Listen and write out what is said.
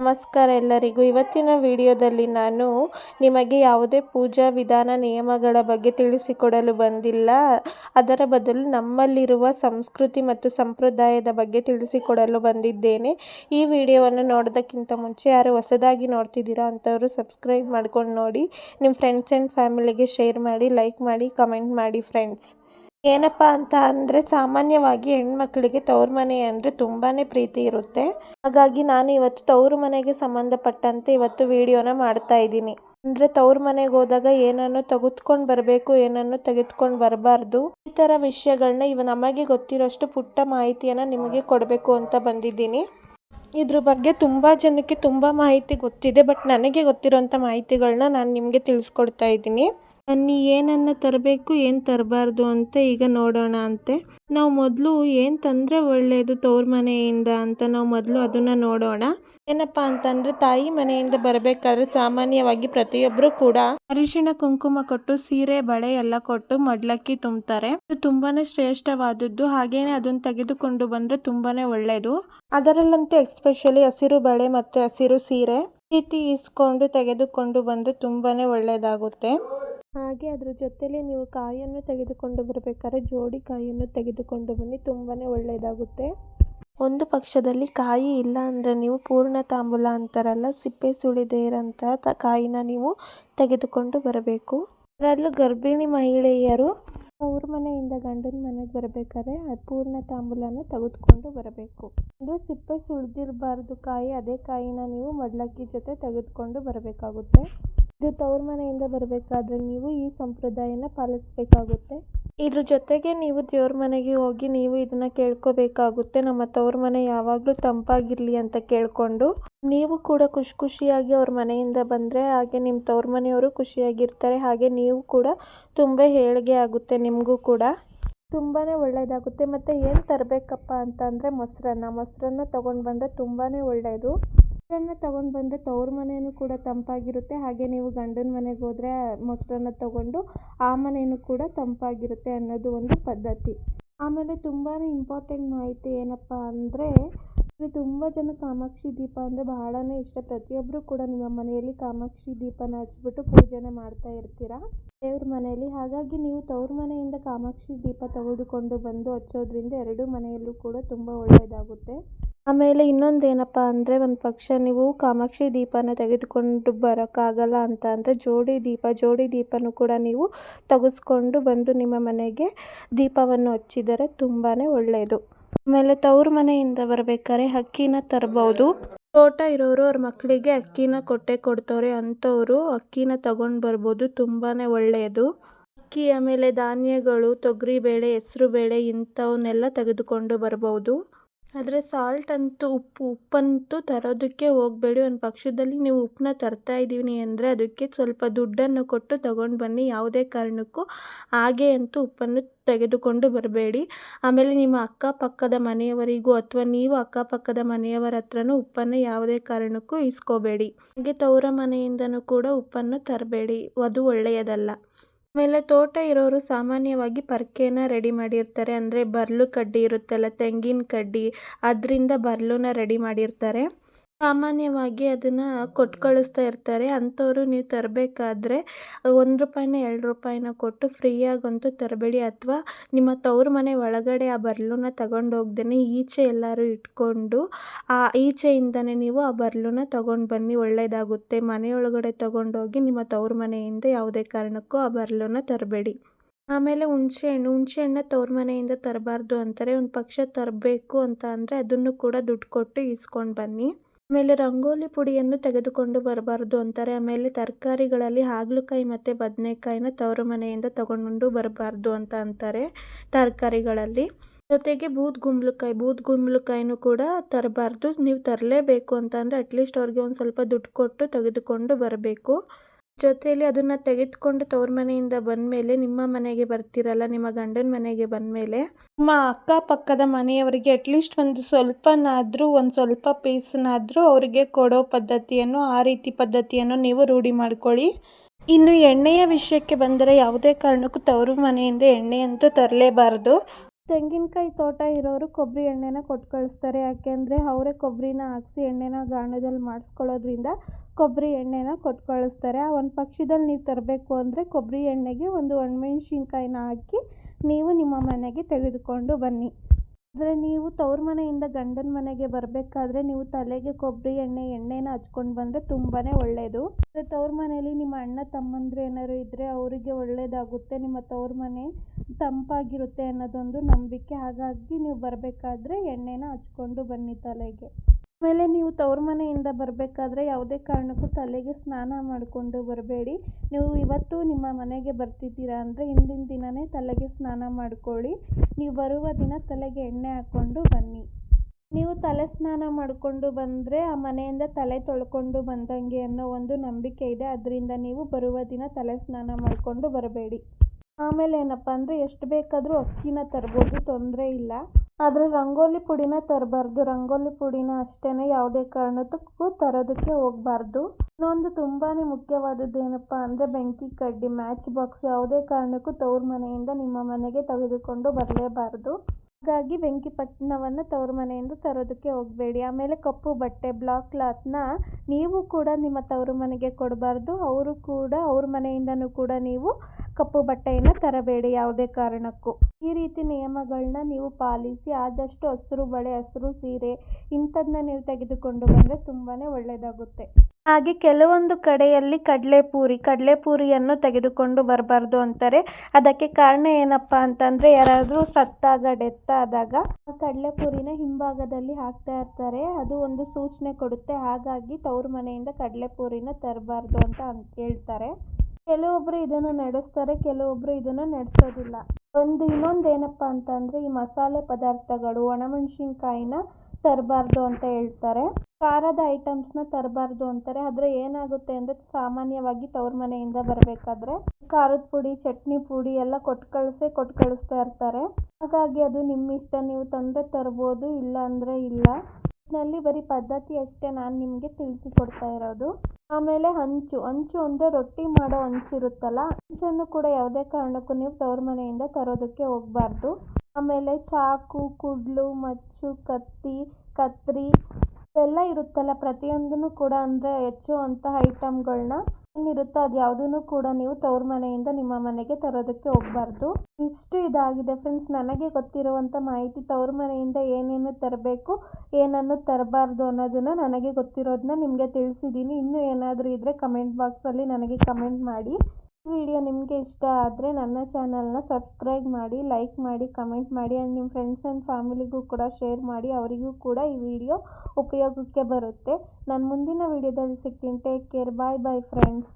ನಮಸ್ಕಾರ ಎಲ್ಲರಿಗೂ. ಇವತ್ತಿನ ವಿಡಿಯೋದಲ್ಲಿ ನಾನು ನಿಮಗೆ ಯಾವುದೇ ಪೂಜಾ ವಿಧಾನ ನಿಯಮಗಳ ಬಗ್ಗೆ ತಿಳಿಸಿಕೊಡಲು ಬಂದಿಲ್ಲ. ಅದರ ಬದಲು ನಮ್ಮಲ್ಲಿರುವ ಸಂಸ್ಕೃತಿ ಮತ್ತು ಸಂಪ್ರದಾಯದ ಬಗ್ಗೆ ತಿಳಿಸಿಕೊಡಲು ಬಂದಿದ್ದೇನೆ. ಈ ವಿಡಿಯೋವನ್ನು ನೋಡೋದಕ್ಕಿಂತ ಮುಂಚೆ ಯಾರು ಹೊಸದಾಗಿ ನೋಡ್ತಿದ್ದೀರಾ ಅಂಥವರು ಸಬ್ಸ್ಕ್ರೈಬ್ ಮಾಡ್ಕೊಂಡು ನೋಡಿ. ನಿಮ್ಮ ಫ್ರೆಂಡ್ಸ್ ಆ್ಯಂಡ್ ಫ್ಯಾಮಿಲಿಗೆ ಶೇರ್ ಮಾಡಿ ಲೈಕ್ ಮಾಡಿ ಕಮೆಂಟ್ ಮಾಡಿ ಫ್ರೆಂಡ್ಸ್ ಏನಪ್ಪ ಅಂತ ಅಂದರೆ ಸಾಮಾನ್ಯವಾಗಿ ಹೆಣ್ಮಕ್ಳಿಗೆ ತವ್ರ ಮನೆ ಅಂದರೆ ತುಂಬಾ ಪ್ರೀತಿ ಇರುತ್ತೆ. ಹಾಗಾಗಿ ನಾನು ಇವತ್ತು ತವ್ರ ಮನೆಗೆ ಸಂಬಂಧಪಟ್ಟಂತೆ ಇವತ್ತು ವಿಡಿಯೋನ ಮಾಡ್ತಾ ಇದ್ದೀನಿ. ಅಂದರೆ ತವ್ರ ಮನೆಗೆ ಹೋದಾಗ ಏನನ್ನು ತೆಗೆದುಕೊಂಡು ಬರಬೇಕು, ಏನನ್ನು ತೆಗೆದುಕೊಂಡು ಬರಬಾರ್ದು, ಈ ಥರ ವಿಷಯಗಳನ್ನ ಇವ ನಮಗೆ ಗೊತ್ತಿರೋಷ್ಟು ಪುಟ್ಟ ಮಾಹಿತಿಯನ್ನು ನಿಮಗೆ ಕೊಡಬೇಕು ಅಂತ ಬಂದಿದ್ದೀನಿ. ಇದ್ರ ಬಗ್ಗೆ ತುಂಬ ಜನಕ್ಕೆ ತುಂಬ ಮಾಹಿತಿ ಗೊತ್ತಿದೆ, ಬಟ್ ನನಗೆ ಗೊತ್ತಿರೋಂಥ ಮಾಹಿತಿಗಳನ್ನ ನಾನು ನಿಮಗೆ ತಿಳಿಸ್ಕೊಡ್ತಾ ಇದ್ದೀನಿ. ಬನ್ನಿ ಏನನ್ನ ತರಬೇಕು, ಏನು ತರಬಾರ್ದು ಅಂತ ಈಗ ನೋಡೋಣ ಅಂತೆ. ನಾವು ಮೊದಲು ಏನು ತಂದ್ರೆ ಒಳ್ಳೇದು ತೋರ್ ಮನೆಯಿಂದ ಅಂತ ನಾವು ಮೊದಲು ಅದನ್ನ ನೋಡೋಣ. ಏನಪ್ಪ ಅಂತಂದ್ರೆ ತಾಯಿ ಮನೆಯಿಂದ ಬರಬೇಕಾದ್ರೆ ಸಾಮಾನ್ಯವಾಗಿ ಪ್ರತಿಯೊಬ್ಬರು ಕೂಡ ಅರಿಶಿಣ, ಕುಂಕುಮ ಕೊಟ್ಟು, ಸೀರೆ, ಬಳೆ ಎಲ್ಲ ಕೊಟ್ಟು ಮಡ್ಲಕ್ಕಿ ತುಂಬುತ್ತಾರೆ ತುಂಬಾನೇ ಶ್ರೇಷ್ಠವಾದದ್ದು. ಹಾಗೇನೆ ಅದನ್ನ ತೆಗೆದುಕೊಂಡು ಬಂದ್ರೆ ತುಂಬಾನೇ ಒಳ್ಳೇದು. ಅದರಲ್ಲಂತೂ ಎಸ್ಪೆಷಲಿ ಹಸಿರು ಬಳೆ ಮತ್ತೆ ಹಸಿರು ಸೀರೆ ರೀತಿ ಇಸ್ಕೊಂಡು ತೆಗೆದುಕೊಂಡು ಬಂದ್ರೆ ತುಂಬಾನೇ ಒಳ್ಳೇದಾಗುತ್ತೆ. ಹಾಗೆ ಅದ್ರ ಜೊತೆಲಿ ನೀವು ಕಾಯನ್ನು ತೆಗೆದುಕೊಂಡು ಬರಬೇಕಾದ್ರೆ ಜೋಡಿ ಕಾಯಿಯನ್ನು ತೆಗೆದುಕೊಂಡು ಬನ್ನಿ ತುಂಬಾ ಒಳ್ಳೆಯದಾಗುತ್ತೆ. ಒಂದು ಪಕ್ಷದಲ್ಲಿ ಕಾಯಿ ಇಲ್ಲ ಅಂದರೆ ನೀವು ಪೂರ್ಣ ತಾಂಬೂಲ ಅಂತಾರಲ್ಲ, ಸಿಪ್ಪೆ ಸುಳಿದೇ ತ ಕಾಯಿನ ನೀವು ತೆಗೆದುಕೊಂಡು ಬರಬೇಕು. ಅದರಲ್ಲೂ ಗರ್ಭಿಣಿ ಮಹಿಳೆಯರು ಅವ್ರ ಮನೆಯಿಂದ ಗಂಡನ ಮನೆಗೆ ಬರಬೇಕಾದ್ರೆ ಪೂರ್ಣ ತಾಂಬೂಲನ ತೆಗೆದುಕೊಂಡು ಬರಬೇಕು. ಅಂದರೆ ಸಿಪ್ಪೆ ಸುಳಿದಿರಬಾರ್ದು ಕಾಯಿ, ಅದೇ ಕಾಯಿನ ನೀವು ಮಡ್ಲಕ್ಕಿ ಜೊತೆ ತೆಗೆದುಕೊಂಡು ಬರಬೇಕಾಗುತ್ತೆ. ಇದು ತವರು ಮನೆಯಿಂದ ಬರಬೇಕಾದ್ರೆ ನೀವು ಈ ಸಂಪ್ರದಾಯನ ಪಾಲಿಸಬೇಕಾಗುತ್ತೆ. ಇದ್ರ ಜೊತೆಗೆ ನೀವು ದೇವ್ರ ಮನೆಗೆ ಹೋಗಿ ನೀವು ಇದನ್ನ ಕೇಳ್ಕೋಬೇಕಾಗುತ್ತೆ. ನಮ್ಮ ತವ್ರ ಮನೆ ಯಾವಾಗಲೂ ತಂಪಾಗಿರ್ಲಿ ಅಂತ ಕೇಳ್ಕೊಂಡು ನೀವು ಕೂಡ ಖುಷಿ ಖುಷಿಯಾಗಿ ಅವ್ರ ಮನೆಯಿಂದ ಬಂದ್ರೆ ಹಾಗೆ ನಿಮ್ಮ ತವ್ರ ಮನೆಯವರು ಖುಷಿಯಾಗಿರ್ತಾರೆ. ಹಾಗೆ ನೀವು ಕೂಡ ತುಂಬಾ ಏಳ್ಗೆ ಆಗುತ್ತೆ ನಿಮಗೂ ಕೂಡ. ತುಂಬಾನೇ ಒಳ್ಳೆಯದಾಗುತ್ತೆ ಮತ್ತೆ ಏನು ತರಬೇಕಪ್ಪ ಅಂತ ಅಂದ್ರೆ ಮೊಸರನ್ನ. ಮೊಸರನ್ನ ತಗೊಂಡ್ ಬಂದ್ರೆ ತುಂಬಾನೇ ಒಳ್ಳೆಯದು ಮೊಸರನ್ನ ತಗೊಂಡು ಬಂದರೆ ತವ್ರ ಮನೆಯೂ ಕೂಡ ತಂಪಾಗಿರುತ್ತೆ. ಹಾಗೆ ನೀವು ಗಂಡನ ಮನೆಗೆ ಹೋದರೆ ಮೊಸರನ್ನ ತಗೊಂಡು ಆ ಮನೆಯೂ ಕೂಡ ತಂಪಾಗಿರುತ್ತೆ ಅನ್ನೋದು ಒಂದು ಪದ್ಧತಿ. ಆಮೇಲೆ ತುಂಬಾ ಇಂಪಾರ್ಟೆಂಟ್ ಮಾಹಿತಿ ಏನಪ್ಪ ಅಂದರೆ ತುಂಬ ಜನ ಕಾಮಾಕ್ಷಿ ದೀಪ ಅಂದರೆ ಬಹಳನೇ ಇಷ್ಟ. ಪ್ರತಿಯೊಬ್ಬರು ಕೂಡ ನಿಮ್ಮ ಮನೆಯಲ್ಲಿ ಕಾಮಾಕ್ಷಿ ದೀಪನ ಹಚ್ಬಿಟ್ಟು ಪೂಜೆನ ಮಾಡ್ತಾ ಇರ್ತೀರ? ದೇವ್ರ ಮನೆಯಲ್ಲಿ. ಹಾಗಾಗಿ ನೀವು ತವ್ರ ಮನೆಯಿಂದ ಕಾಮಾಕ್ಷಿ ದೀಪ ತೆಗೆದುಕೊಂಡು ಬಂದು ಹಚ್ಚೋದ್ರಿಂದ ಎರಡೂ ಮನೆಯಲ್ಲೂ ಕೂಡ ತುಂಬ ಒಳ್ಳೆಯದಾಗುತ್ತೆ ಆಮೇಲೆ ಇನ್ನೊಂದು ಏನಪ್ಪ ಅಂದರೆ ಒಂದು ಪಕ್ಷ ನೀವು ಕಾಮಾಕ್ಷಿ ದೀಪನ ತೆಗೆದುಕೊಂಡು ಬರೋಕ್ಕಾಗಲ್ಲ ಅಂತ ಅಂದರೆ ಜೋಡಿ ದೀಪ, ಜೋಡಿ ದೀಪನೂ ಕೂಡ ನೀವು ತೆಗೆಸ್ಕೊಂಡು ಬಂದು ನಿಮ್ಮ ಮನೆಗೆ ದೀಪವನ್ನು ಹಚ್ಚಿದರೆ ತುಂಬಾ ಒಳ್ಳೆಯದು ಆಮೇಲೆ ತವ್ರ ಮನೆಯಿಂದ ಬರಬೇಕಾದ್ರೆ ಅಕ್ಕಿನ ತರ್ಬೋದು. ತೋಟ ಇರೋರು ಅವ್ರ ಮಕ್ಕಳಿಗೆ ಅಕ್ಕಿನ ಕೊಟ್ಟೆ ಕೊಡ್ತವ್ರೆ ಅಂಥವ್ರು ಅಕ್ಕಿನ ತಗೊಂಡು ಬರ್ಬೋದು ತುಂಬಾ ಒಳ್ಳೆಯದು ಅಕ್ಕಿ ಆಮೇಲೆ ಧಾನ್ಯಗಳು ತೊಗರಿಬೇಳೆ ಹೆಸ್ರುಬೇಳೆ ಇಂಥವನ್ನೆಲ್ಲ ತೆಗೆದುಕೊಂಡು ಬರ್ಬೋದು. ಆದರೆ ಸಾಲ್ಟ್ ಅಂತೂ ಉಪ್ಪು, ಉಪ್ಪಂತೂ ತರೋದಕ್ಕೆ ಹೋಗಬೇಡಿ. ಒಂದು ಪಕ್ಷದಲ್ಲಿ ನೀವು ಉಪ್ಪನ್ನ ತರ್ತಾ ಇದ್ದೀನಿ ಅಂದರೆ ಅದಕ್ಕೆ ಸ್ವಲ್ಪ ದುಡ್ಡನ್ನು ಕೊಟ್ಟು ತಗೊಂಡು ಬನ್ನಿ. ಯಾವುದೇ ಕಾರಣಕ್ಕೂ ಹಾಗೆ ಅಂತೂ ಉಪ್ಪನ್ನು ತೆಗೆದುಕೊಂಡು ಬರಬೇಡಿ. ಆಮೇಲೆ ನಿಮ್ಮ ಅಕ್ಕಪಕ್ಕದ ಮನೆಯವರಿಗೂ ಅಥವಾ ನೀವು ಅಕ್ಕಪಕ್ಕದ ಮನೆಯವರ ಹತ್ರನೂ ಉಪ್ಪನ್ನು ಯಾವುದೇ ಕಾರಣಕ್ಕೂ ಇಸ್ಕೋಬೇಡಿ. ಹಾಗೆ ತವರ ಮನೆಯಿಂದನೂ ಕೂಡ ಉಪ್ಪನ್ನು ತರಬೇಡಿ. ಅದು ಒಳ್ಳೆಯದಲ್ಲ. ಆಮೇಲೆ ತೋಟ ಇರೋರು ಸಾಮಾನ್ಯವಾಗಿ ಪರ್ಕೆನ ರೆಡಿ ಮಾಡಿರ್ತಾರೆ. ಅಂದರೆ ಬರ್ಲು ಕಡ್ಡಿ ಇರುತ್ತಲ್ಲ, ತೆಂಗಿನ ಕಡ್ಡಿ, ಅದರಿಂದ ಬರ್ಲುನ ರೆಡಿ ಮಾಡಿರ್ತಾರೆ. ಸಾಮಾನ್ಯವಾಗಿ ಅದನ್ನು ಕೊಟ್ಟು ಕಳಿಸ್ತಾ ಇರ್ತಾರೆ. ಅಂಥವ್ರು ನೀವು ತರಬೇಕಾದ್ರೆ ಒಂದು ರೂಪಾಯಿನ ಎರಡು ರೂಪಾಯಿನ ಕೊಟ್ಟು ಫ್ರೀಯಾಗಂತೂ ತರಬೇಡಿ. ಅಥವಾ ನಿಮ್ಮ ತವ್ರ ಮನೆ ಒಳಗಡೆ ಆ ಬರ್ಲನ್ನ ತಗೊಂಡು ಹೋಗ್ದೇನೆ ಈಚೆ ಎಲ್ಲರೂ ಇಟ್ಕೊಂಡು, ಆ ಈಚೆಯಿಂದನೇ ನೀವು ಆ ಬರ್ಲನ್ನ ತಗೊಂಡು ಬನ್ನಿ ಒಳ್ಳೆಯದಾಗುತ್ತೆ ಮನೆಯೊಳಗಡೆ ತಗೊಂಡೋಗಿ ನಿಮ್ಮ ತವ್ರ ಮನೆಯಿಂದ ಯಾವುದೇ ಕಾರಣಕ್ಕೂ ಆ ಬರ್ಲನ್ನ ತರಬೇಡಿ. ಆಮೇಲೆ ಹುಣಸೆ ಹಣ್ಣು. ಹುಣಸೆ ಹಣ್ಣು ತವ್ರ ಮನೆಯಿಂದ ತರಬಾರ್ದು ಅಂತಾರೆ. ಒಂದು ಪಕ್ಷ ತರಬೇಕು ಅಂತ ಅಂದರೆ ಅದನ್ನು ಕೂಡ ದುಡ್ಡು ಕೊಟ್ಟು ಇಸ್ಕೊಂಡು ಬನ್ನಿ. ಆಮೇಲೆ ರಂಗೋಲಿ ಪುಡಿಯನ್ನು ತೆಗೆದುಕೊಂಡು ಬರಬಾರ್ದು ಅಂತಾರೆ. ಆಮೇಲೆ ತರಕಾರಿಗಳಲ್ಲಿ ಹಾಗಲಕಾಯಿ ಮತ್ತು ಬದನೆಕಾಯಿನ ತವರು ಮನೆಯಿಂದ ತಗೊಂಡು ಬರಬಾರ್ದು ಅಂತ ಅಂತಾರೆ ತರಕಾರಿಗಳಲ್ಲಿ. ಜೊತೆಗೆ ಬೂದ್ಗುಂಬಳಕಾಯಿ ಬೂದ್ಗುಂಬಳಕಾಯಿನೂ ಕೂಡ ತರಬಾರ್ದು. ನೀವು ತರಲೇಬೇಕು ಅಂತ ಅಂದರೆ ಅಟ್ಲೀಸ್ಟ್ ಅವ್ರಿಗೆ ಒಂದು ಸ್ವಲ್ಪ ದುಡ್ಡು ಕೊಟ್ಟು ತೆಗೆದುಕೊಂಡು ಬರಬೇಕು. ಜೊತೆಯಲ್ಲಿ ಅದನ್ನು ತೆಗೆದುಕೊಂಡು ತವ್ರ ಮನೆಯಿಂದ ಬಂದಮೇಲೆ ನಿಮ್ಮ ಮನೆಗೆ ಬರ್ತೀರಲ್ಲ, ನಿಮ್ಮ ಗಂಡನ ಮನೆಗೆ ಬಂದಮೇಲೆ ನಿಮ್ಮ ಅಕ್ಕಪಕ್ಕದ ಮನೆಯವರಿಗೆ ಅಟ್ಲೀಸ್ಟ್ ಒಂದು ಸ್ವಲ್ಪನಾದರೂ, ಒಂದು ಸ್ವಲ್ಪ ಪೀಸ್ನಾದರೂ ಅವರಿಗೆ ಕೊಡೋ ಪದ್ಧತಿಯನ್ನು, ಆ ರೀತಿ ಪದ್ಧತಿಯನ್ನು ನೀವು ರೂಢಿ ಮಾಡ್ಕೊಳ್ಳಿ. ಇನ್ನು ಎಣ್ಣೆಯ ವಿಷಯಕ್ಕೆ ಬಂದರೆ ಯಾವುದೇ ಕಾರಣಕ್ಕೂ ತವರು ಮನೆಯಿಂದ ಎಣ್ಣೆ ಅಂತೂ ತರಲೇಬಾರ್ದು. ತೆಂಗಿನಕಾಯಿ ತೋಟ ಇರೋರು ಕೊಬ್ಬರಿ ಎಣ್ಣೆನ ಕೊಟ್ಟು ಕಳಿಸ್ತಾರೆ ಯಾಕೆಂದರೆ ಅವರೇ ಕೊಬ್ಬರಿನ ಹಾಕ್ಸಿ ಎಣ್ಣೆನ ಗಾಣದಲ್ಲಿ ಮಾಡಿಸ್ಕೊಳ್ಳೋದ್ರಿಂದ ಕೊಬ್ಬರಿ ಎಣ್ಣೆನ ಕೊಟ್ಟು ಕಳಿಸ್ತಾರೆ ಆ ಒಂದು ಪಕ್ಷದಲ್ಲಿ ನೀವು ತರಬೇಕು ಅಂದರೆ ಕೊಬ್ಬರಿ ಎಣ್ಣೆಗೆ ಒಂದು ಒಣಮೆಣ್ಸಿನ್ಕಾಯಿನ ಹಾಕಿ ನೀವು ನಿಮ್ಮ ಮನೆಗೆ ತೆಗೆದುಕೊಂಡು ಬನ್ನಿ. ಆದರೆ ನೀವು ತವ್ರ ಮನೆಯಿಂದ ಗಂಡನ ಮನೆಗೆ ಬರಬೇಕಾದ್ರೆ ನೀವು ತಲೆಗೆ ಕೊಬ್ಬರಿ ಎಣ್ಣೆ, ಎಣ್ಣೆನ ಹಚ್ಕೊಂಡು ಬಂದರೆ ತುಂಬಾ ಒಳ್ಳೆಯದು ಮತ್ತು ತವ್ರ ಮನೆಯಲ್ಲಿ ನಿಮ್ಮ ಅಣ್ಣ, ತಮ್ಮಂದಿರು ಏನಾದ್ರು ಇದ್ದರೆ ಅವರಿಗೆ ಒಳ್ಳೆಯದಾಗುತ್ತೆ ನಿಮ್ಮ ತವ್ರ ಮನೆ ತಂಪಾಗಿರುತ್ತೆ ಅನ್ನೋದೊಂದು ನಂಬಿಕೆ. ಹಾಗಾಗಿ ನೀವು ಬರಬೇಕಾದ್ರೆ ಎಣ್ಣೆನ ಹಚ್ಕೊಂಡು ಬನ್ನಿ ತಲೆಗೆ. ಆಮೇಲೆ ನೀವು ತವ್ರ ಮನೆಯಿಂದ ಬರಬೇಕಾದ್ರೆ ಯಾವುದೇ ಕಾರಣಕ್ಕೂ ತಲೆಗೆ ಸ್ನಾನ ಮಾಡಿಕೊಂಡು ಬರಬೇಡಿ. ನೀವು ಇವತ್ತು ನಿಮ್ಮ ಮನೆಗೆ ಬರ್ತಿದ್ದೀರಾ ಅಂದರೆ ಹಿಂದಿನ ದಿನವೇ ತಲೆಗೆ ಸ್ನಾನ ಮಾಡಿಕೊಳ್ಳಿ. ನೀವು ಬರುವ ದಿನ ತಲೆಗೆ ಎಣ್ಣೆ ಹಾಕ್ಕೊಂಡು ಬನ್ನಿ. ನೀವು ತಲೆ ಸ್ನಾನ ಮಾಡಿಕೊಂಡು ಬಂದರೆ ಆ ಮನೆಯಿಂದ ತಲೆ ತೊಳ್ಕೊಂಡು ಬಂದಂಗೆ ಅನ್ನೋ ಒಂದು ನಂಬಿಕೆ ಇದೆ. ಅದರಿಂದ ನೀವು ಬರುವ ದಿನ ತಲೆ ಸ್ನಾನ ಮಾಡಿಕೊಂಡು ಬರಬೇಡಿ. ಆಮೇಲೆ ಏನಪ್ಪ ಅಂದರೆ ಎಷ್ಟು ಬೇಕಾದರೂ ಅಕ್ಕಿನ ತರ್ಬೋದು, ತೊಂದರೆ ಇಲ್ಲ. ಆದರೆ ರಂಗೋಲಿ ಪುಡಿನ ತರಬಾರ್ದು. ರಂಗೋಲಿ ಪುಡಿನ ಅಷ್ಟೇ ಯಾವುದೇ ಕಾರಣಕ್ಕೂ ತರೋದಕ್ಕೆ ಹೋಗಬಾರ್ದು. ಇನ್ನೊಂದು ತುಂಬಾ ಮುಖ್ಯವಾದದ್ದು ಏನಪ್ಪ ಅಂದರೆ ಬೆಂಕಿ ಕಡ್ಡಿ, ಮ್ಯಾಚ್ ಬಾಕ್ಸ್ ಯಾವುದೇ ಕಾರಣಕ್ಕೂ ತವ್ರ ಮನೆಯಿಂದ ನಿಮ್ಮ ಮನೆಗೆ ತೆಗೆದುಕೊಂಡು ಬರಲೇಬಾರ್ದು. ಹಾಗಾಗಿ ಬೆಂಕಿ ಪಟ್ಟಣವನ್ನು ತವ್ರ ಮನೆಯಿಂದ ತರೋದಕ್ಕೆ ಹೋಗಬೇಡಿ. ಆಮೇಲೆ ಕಪ್ಪು ಬಟ್ಟೆ, ಬ್ಲಾಕ್ ಕ್ಲಾತ್ನ ನೀವು ಕೂಡ ನಿಮ್ಮ ತವರು ಮನೆಗೆ ಕೊಡಬಾರ್ದು. ಅವರು ಕೂಡ ಅವ್ರ ಮನೆಯಿಂದನೂ ಕೂಡ ನೀವು ಕಪ್ಪು ಬಟ್ಟೆಯನ್ನು ತರಬೇಡಿ ಯಾವುದೇ ಕಾರಣಕ್ಕೂ. ಈ ರೀತಿ ನಿಯಮಗಳನ್ನ ನೀವು ಪಾಲಿಸಿ ಆದಷ್ಟು ಹಸಿರು ಬಳೆ, ಹಸಿರು ಸೀರೆ ಇಂಥದನ್ನ ನೀವು ತೆಗೆದುಕೊಂಡು ಬಂದರೆ ತುಂಬಾ ಒಳ್ಳೆಯದಾಗುತ್ತೆ ಹಾಗೆ ಕೆಲವೊಂದು ಕಡೆಯಲ್ಲಿ ಕಡಲೆಪೂರಿ, ಕಡಲೆಪೂರಿಯನ್ನು ತೆಗೆದುಕೊಂಡು ಬರಬಾರ್ದು ಅಂತಾರೆ. ಅದಕ್ಕೆ ಕಾರಣ ಏನಪ್ಪ ಅಂತಂದರೆ ಯಾರಾದರೂ ಸತ್ತಾಗ ಡೆತ್ತಾದಾಗ ಆ ಕಡಲೆಪೂರಿನ ಹಿಂಭಾಗದಲ್ಲಿ ಹಾಕ್ತಾ ಇರ್ತಾರೆ. ಅದು ಒಂದು ಸೂಚನೆ ಕೊಡುತ್ತೆ. ಹಾಗಾಗಿ ತವ್ರ ಮನೆಯಿಂದ ಕಡಲೆಪೂರಿನ ತರಬಾರ್ದು ಅಂತ ಹೇಳ್ತಾರೆ. ಕೆಲವೊಬ್ಬರು ಇದನ್ನು ನಡೆಸ್ತಾರೆ ಕೆಲವೊಬ್ಬರು ಇದನ್ನು ನಡೆಸೋದಿಲ್ಲ. ಒಂದು ಇನ್ನೊಂದು ಏನಪ್ಪ ಅಂತಂದರೆ, ಈ ಮಸಾಲೆ ಪದಾರ್ಥಗಳು, ಒಣಮೆಣಸಿನ್ಕಾಯಿನ ತರಬಾರ್ದು ಅಂತ ಹೇಳ್ತಾರೆ. ಖಾರದ ಐಟಮ್ಸ್ನ ತರಬಾರ್ದು ಅಂತಾರೆ. ಆದರೆ ಏನಾಗುತ್ತೆ ಅಂದರೆ, ಸಾಮಾನ್ಯವಾಗಿ ತವ್ರ ಮನೆಯಿಂದ ಬರಬೇಕಾದ್ರೆ, ಖಾರದ ಪುಡಿ, ಚಟ್ನಿ ಪುಡಿ ಎಲ್ಲ ಕೊಟ್ಟು ಕಳಿಸೇ ಕೊಟ್ಟು ಕಳಿಸ್ತಾ ಇರ್ತಾರೆ. ಹಾಗಾಗಿ ಅದು ನಿಮ್ಮ ಇಷ್ಟ ನೀವು ತಂದರೆ ತರ್ಬೋದು ಇಲ್ಲ ಅಂದರೆ ಇಲ್ಲ. ನಲ್ಲಿ ಬರೀ ಪದ್ಧತಿ ಅಷ್ಟೇ ನಾನು ನಿಮಗೆ ತಿಳಿಸಿಕೊಡ್ತಾ ಇರೋದು. ಆಮೇಲೆ ಹಂಚು ಹಂಚು ಅಂದರೆ ರೊಟ್ಟಿ ಮಾಡೋ ಹಂಚಿರುತ್ತಲ್ಲ ಹಂಚನ್ನು ಕೂಡ ಯಾವುದೇ ಕಾರಣಕ್ಕೂ ನೀವು ತವ್ರ ಮನೆಯಿಂದ ತರೋದಕ್ಕೆ ಹೋಗಬಾರ್ದು. ಆಮೇಲೆ ಚಾಕು, ಕುಡ್ಲು, ಮಚ್ಚು, ಕತ್ತಿ, ಕತ್ರಿ ಇವೆಲ್ಲ ಇರುತ್ತಲ್ಲ ಪ್ರತಿಯೊಂದನ್ನು ಕೂಡ ಅಂದರೆ ಹೆಚ್ಚುವಂಥ ಐಟಮ್ಗಳನ್ನ ಏನಿರುತ್ತೋ ಅದು ಯಾವುದನ್ನು ಕೂಡ ನೀವು ತವ್ರ ಮನೆಯಿಂದ ನಿಮ್ಮ ಮನೆಗೆ ತರೋದಕ್ಕೆ ಹೋಗ್ಬಾರ್ದು. ಇಷ್ಟು ಇದಾಗಿದೆ ಫ್ರೆಂಡ್ಸ್ ನನಗೆ ಗೊತ್ತಿರುವಂಥ ಮಾಹಿತಿ ತವ್ರ ಮನೆಯಿಂದ ಏನೇನು ತರಬೇಕು, ಏನನ್ನು ತರಬಾರ್ದು ಅನ್ನೋದನ್ನು ನನಗೆ ಗೊತ್ತಿರೋದನ್ನ ನಿಮಗೆ ತಿಳಿಸಿದ್ದೀನಿ. ಇನ್ನೂ ಏನಾದರೂ ಇದ್ದರೆ ಕಮೆಂಟ್ ಬಾಕ್ಸಲ್ಲಿ ನನಗೆ ಕಮೆಂಟ್ ಮಾಡಿ. ವಿಡಿಯೋ ನಿಮಗೆ ಇಷ್ಟ ಆದರೆ ನನ್ನ ಚಾನಲ್ನ ಸಬ್ಸ್ಕ್ರೈಬ್ ಮಾಡಿ, ಲೈಕ್ ಮಾಡಿ, ಕಮೆಂಟ್ ಮಾಡಿ ಆ್ಯಂಡ್ ನಿಮ್ಮ ಫ್ರೆಂಡ್ಸ್ ಆ್ಯಂಡ್ ಫ್ಯಾಮಿಲಿಗೂ ಕೂಡ ಶೇರ್ ಮಾಡಿ, ಅವರಿಗೂ ಕೂಡ ಈ ವಿಡಿಯೋ ಉಪಯೋಗಕ್ಕೆ ಬರುತ್ತೆ. ನಾನು ಮುಂದಿನ ವಿಡಿಯೋದಲ್ಲಿ ಸಿಗ್ತೀನಿ. Take care bye bye friends